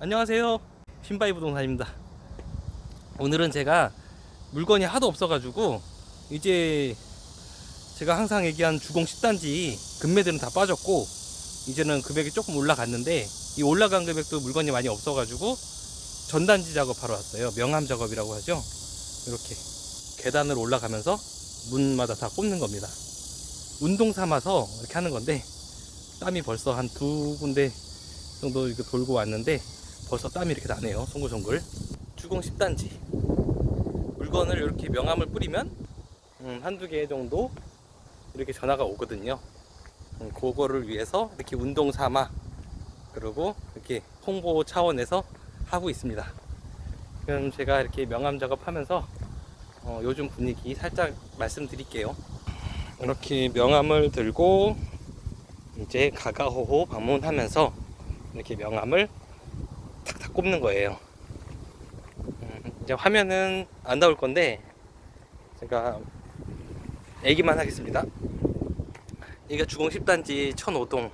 안녕하세요. 신바이 부동산입니다. 오늘은 제가 물건이 하도 없어가지고 이제 제가 항상 얘기한 주공 10단지 금매들은 다 빠졌고 이제는 금액이 조금 올라갔는데 이 올라간 금액도 물건이 많이 없어가지고 전단지 작업하러 왔어요. 명암 작업이라고 하죠. 이렇게 계단을 올라가면서 문마다 다 꼽는 겁니다. 운동 삼아서 이렇게 하는 건데 땀이 벌써 한 두 군데 정도 이렇게 돌고 왔는데 벌써 땀이 이렇게 나네요. 송글송글. 주공 10단지. 물건을 이렇게 명암을 뿌리면 음, 한두 개 정도 이렇게 전화가 오거든요. 음, 그거를 위해서 이렇게 운동 삼아 그리고 이렇게 홍보 차원에서 하고 있습니다. 그럼 제가 이렇게 명암 작업하면서 어, 요즘 분위기 살짝 말씀드릴게요. 이렇게 명암을 들고 이제 가가호호 방문하면서 이렇게 탁탁 꼽는 거예요. 음, 이제 화면은 안 나올 건데 제가 얘기만 하겠습니다. 여기가 주공 10단지 1005동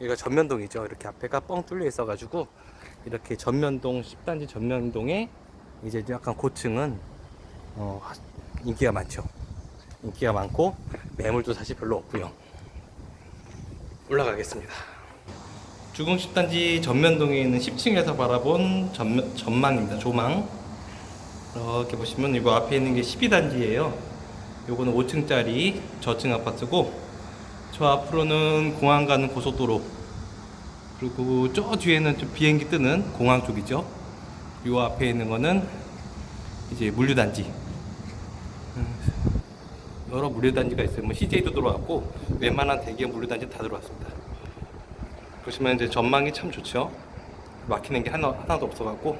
여기가 전면동이죠. 이렇게 앞에가 뻥 뚫려 있어가지고 이렇게 전면동 10단지 전면동에 이제 약간 고층은 어, 인기가 많죠. 인기가 많고 매물도 사실 별로 없고요. 올라가겠습니다. 주공 10단지 전면동에 있는 10층에서 바라본 전면, 전망입니다. 조망. 이렇게 보시면 이거 앞에 있는 게 12단지예요. 요거는 5층짜리 저층 아파트고 저 앞으로는 공항 가는 고속도로 그리고 저 뒤에는 좀 비행기 뜨는 공항 쪽이죠. 요 앞에 있는 거는 이제 물류단지. 여러 물류단지가 있어요. 뭐 CJ도 들어왔고 웬만한 대기업 물류단지 다 들어왔습니다. 보시면 이제 전망이 참 좋죠. 막히는 게 하나, 하나도 없어갖고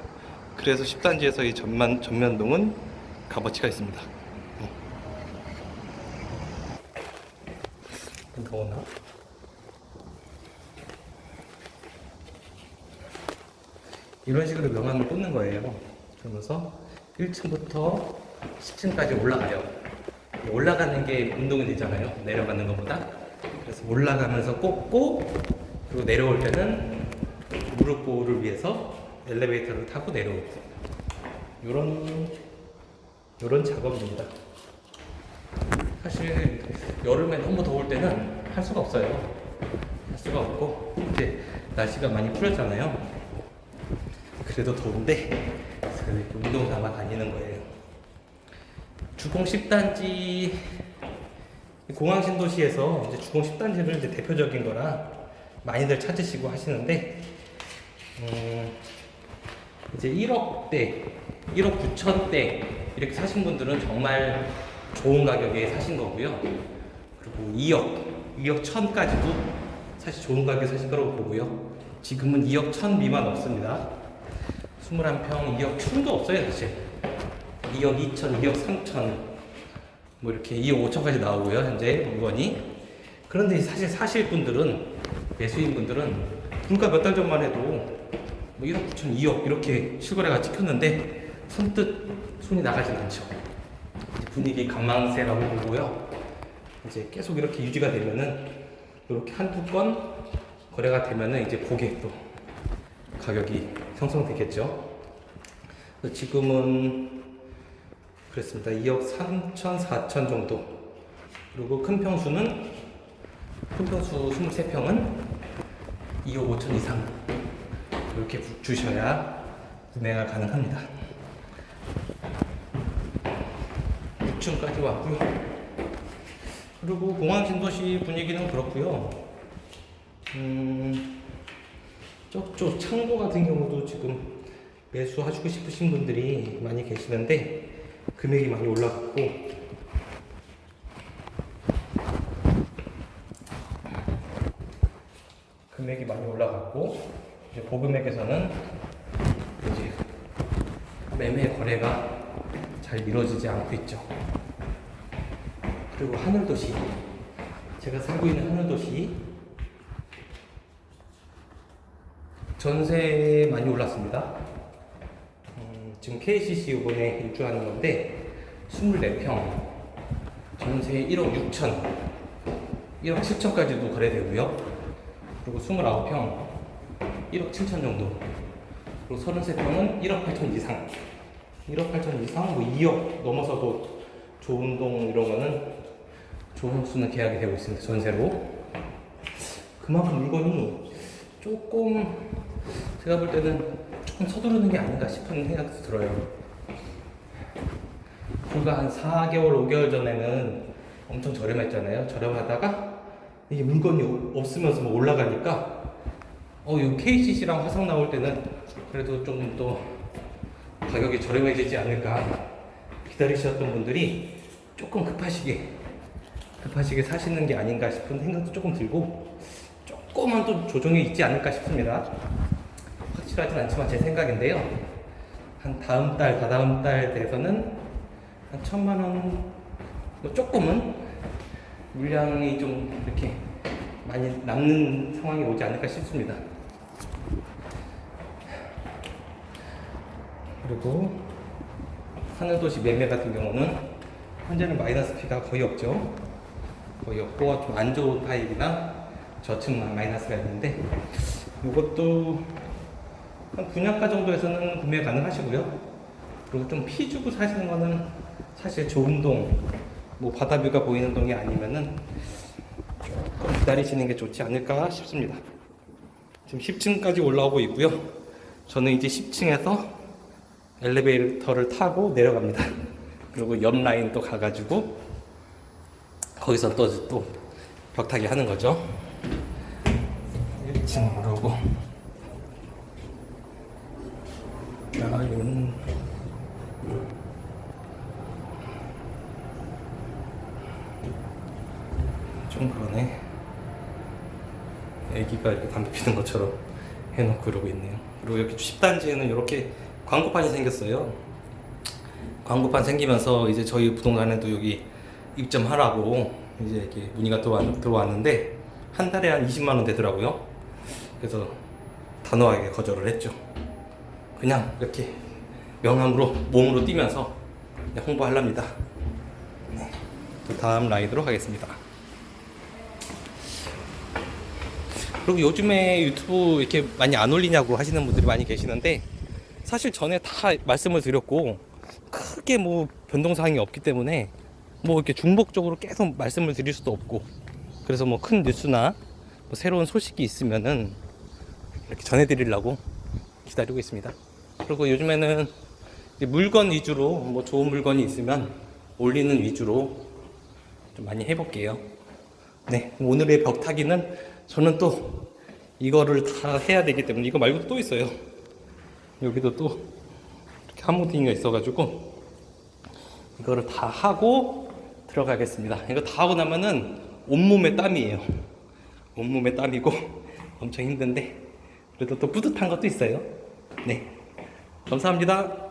그래서 10단지에서 이 전만, 전면동은 값어치가 있습니다. 네. 좀 더웠나? 이런 식으로 명암을 꽂는 거예요. 그러면서 1층부터 10층까지 올라가요. 올라가는 게 운동이 되잖아요. 내려가는 것보다. 그래서 올라가면서 꽂고 그리고 내려올 때는 무릎 보호를 위해서 엘리베이터를 타고 내려오고 요런 요런 작업입니다. 사실 여름에 너무 더울 때는 할 수가 없어요. 할 수가 없고 이제 날씨가 많이 풀렸잖아요. 그래도 더운데 이렇게 운동 삼아 다니는 거예요. 주공 10단지 공항 신도시에서 주공 10단지를 이제 대표적인 거라 많이들 찾으시고 하시는데 음, 이제 1억대, 1억 9천대 이렇게 사신 분들은 정말 좋은 가격에 사신 거고요. 그리고 2억, 2억 1000까지도 사실 좋은 가격에 사신 거라고 보고요. 지금은 2억 1000 미만 없습니다. 21평 2억 1000도 없어요, 사실. 2억 2천, 2억 3천, 뭐 이렇게 2억 5천까지 나오고요, 현재 물건이. 그런데 사실 사실 분들은, 매수인 분들은 불과 몇 달 전만 해도 뭐 1억 9천, 2억 이렇게 실거래가 찍혔는데 선뜻 손이 나가진 않죠. 분위기 강망세라고 보고요. 이제 계속 이렇게 유지가 되면은 이렇게 한두 건 거래가 되면은 이제 고게 또 가격이 형성되겠죠. 지금은 그렇습니다. 2억 3천, 4천 정도. 그리고 큰 평수는 큰 평수 23평은 2억 5천 이상 이렇게 주셔야 구매가 가능합니다. 6층까지 왔고요. 그리고 공항 신도시 분위기는 그렇고요. 음, 저쪽 창고 같은 경우도 지금 매수하시고 싶으신 분들이 많이 계시는데 금액이 많이 올라갔고 금액이 많이 올라갔고 이제 고금액에서는 이제 매매 거래가 잘 이루어지지 않고 있죠. 그리고 하늘도시 제가 살고 있는 하늘도시 전세 많이 올랐습니다. 음, 지금 KCC 이번에 입주하는 건데 24평 전세 1억 6천 1억 7천까지도 거래되고요. 그리고 29평 1억 7천 정도. 그리고 33평은 1억 8천 이상. 1억 8천 이상 뭐 2억 넘어서도 좋은 동 이런 거는 좋은 수는 계약이 되고 있습니다 전세로. 그만큼 물건이 조금 제가 볼 때는 조금 서두르는 게 아닌가 싶은 생각도 들어요. 불과 한 4개월 5개월 전에는 엄청 저렴했잖아요. 저렴하다가 이게 물건이 오- 없으면서 뭐 올라가니까 어, 이 KCC랑 화성 나올 때는 그래도 좀더 가격이 저렴해지지 않을까 기다리셨던 분들이 조금 급하시게 급하시게 사시는 게 아닌가 싶은 생각도 조금 들고 조금은 또 조정이 있지 않을까 싶습니다. 확실하진 않지만 제 생각인데요. 한 다음 달, 다다음 달 돼서는 한 천만 원, 뭐 조금은 물량이 좀 이렇게 많이 남는 상황이 오지 않을까 싶습니다. 그리고 하늘도시 매매 같은 경우는 현재는 마이너스 피가 거의 없죠. 거의 없고 좀 안 좋은 타입이나 저층만 마이너스가 있는데 이것도 한 분양가 정도에서는 구매 가능하시고요. 그리고 좀 피 주고 사시는 거는 사실 좋은 동, 뭐 바다뷰가 보이는 동이 아니면은 조금 기다리시는 게 좋지 않을까 싶습니다. 지금 10층까지 올라오고 있고요. 저는 이제 10층에서 엘리베이터를 타고 내려갑니다. 그리고 옆 라인 또 가가지고 거기서 또, 또 벽타기 하는 거죠. 1층 오르고 라인 좀 그러네. 애기가 이렇게 담배 피는 것처럼 해놓고 그러고 있네요. 그리고 여기 10단지에는 이렇게 광고판이 생겼어요. 광고판 생기면서 이제 저희 부동산에도 여기 입점하라고 이제 이렇게 문의가 들어왔, 들어왔는데 한 달에 한 20만 원 되더라고요. 그래서 단호하게 거절을 했죠. 그냥 이렇게 명함으로 몸으로 뛰면서 홍보하랍니다. 네. 또 다음 라이드로 가겠습니다. 그리고 요즘에 유튜브 이렇게 많이 안 올리냐고 하시는 분들이 많이 계시는데 사실 전에 다 말씀을 드렸고 크게 뭐 변동사항이 없기 때문에 뭐 이렇게 중복적으로 계속 말씀을 드릴 수도 없고 그래서 뭐 큰 뉴스나 뭐 새로운 소식이 있으면은 이렇게 전해드리려고 기다리고 있습니다. 그리고 요즘에는 물건 위주로 뭐 좋은 물건이 있으면 올리는 위주로 좀 많이 해볼게요. 네, 오늘의 벽타기는 저는 또 이거를 다 해야 되기 때문에 이거 말고도 또 있어요. 여기도 또 이렇게 한무딩이가 있어가지고 이거를 다 하고 들어가겠습니다. 이거 다 하고 나면은 온몸에 땀이에요. 온몸에 땀이고 엄청 힘든데 그래도 또 뿌듯한 것도 있어요. 네, 감사합니다.